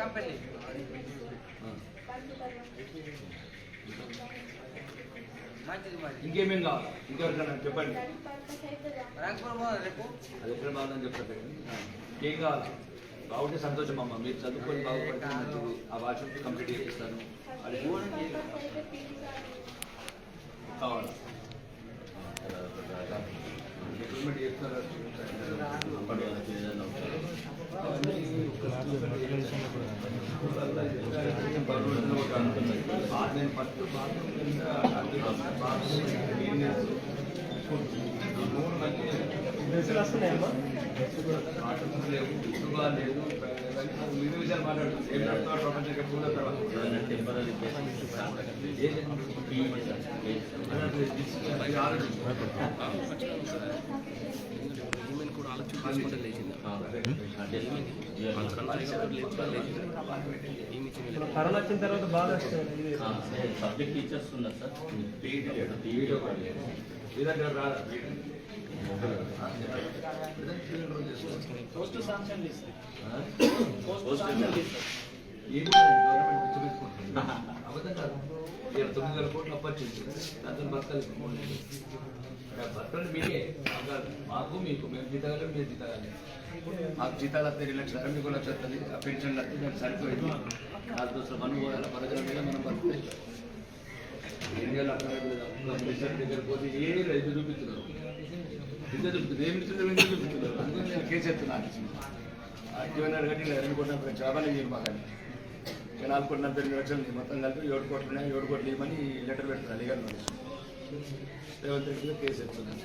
Company. మంచిది మరి. ఇంకేమేం కావాలి? ఇంకెవరికైనా చెప్పండి. రంగపురం పోదాం రేపు. అది ఎక్కడ బాగుందని చెప్తారు ఏం కావాలి? బాగుంటే సంతోషం అమ్మ. మీరు చదువుకొని బాగుపడితే మంచిది ఆ భాష కంప్లీట్ చేస్తాను అది కావాలి. చేస్తున్నారు మీరు విషయాలు మాట్లాడుతుంది ఏం నడుస్తున్నారు ప్రపంచం ఇక్కడ పూల తర్వాత ఏది? కరోనా వచ్చిన తర్వాత బాగా సబ్జెక్ట్ టీచర్స్ ఉన్నారు సార్. రాదా? పోస్ట్ శాంక్షన్ ఆ? పోస్ట్ ఏమి ఇరవై తొమ్మిది వేల కోట్లు అప్పచ్చింది దాంతో బతకాలి బతకండి మాకు మీకు మేము జీతగాలి మీరు జీతగాలి మాకు జీతాలు వస్తే రెండు లక్షలు మీకు లక్ష వస్తుంది ఆ పెన్షన్లు వస్తే మేము సరిపోయింది. నాలుగు దోస్తులు మనం పోయాలి పదకొండు మీద మనం బతుకుతాయి ఏం చేయాలి దగ్గర పోతే ఏ రైతు చూపిస్తున్నారు. ఇంత చూపుతుంది ఏమి ఇస్తున్నారు ఇంత చూపిస్తున్నారు? అందుకని నేను కేసు ఎత్తున్నాను కట్టి రెండు కోట్ల జాబాలు మాకు నాలుగు కోట్ల నలభై ఎనిమిది లక్షలు ఉన్నాయి. మొత్తం కలిపి ఏడు కోట్లు ఉన్నాయి ఏడు కోట్లు ఇవ్వమని లెటర్ పెడుతున్నారు legal notice Revanth Reddy case చెప్తున్నాను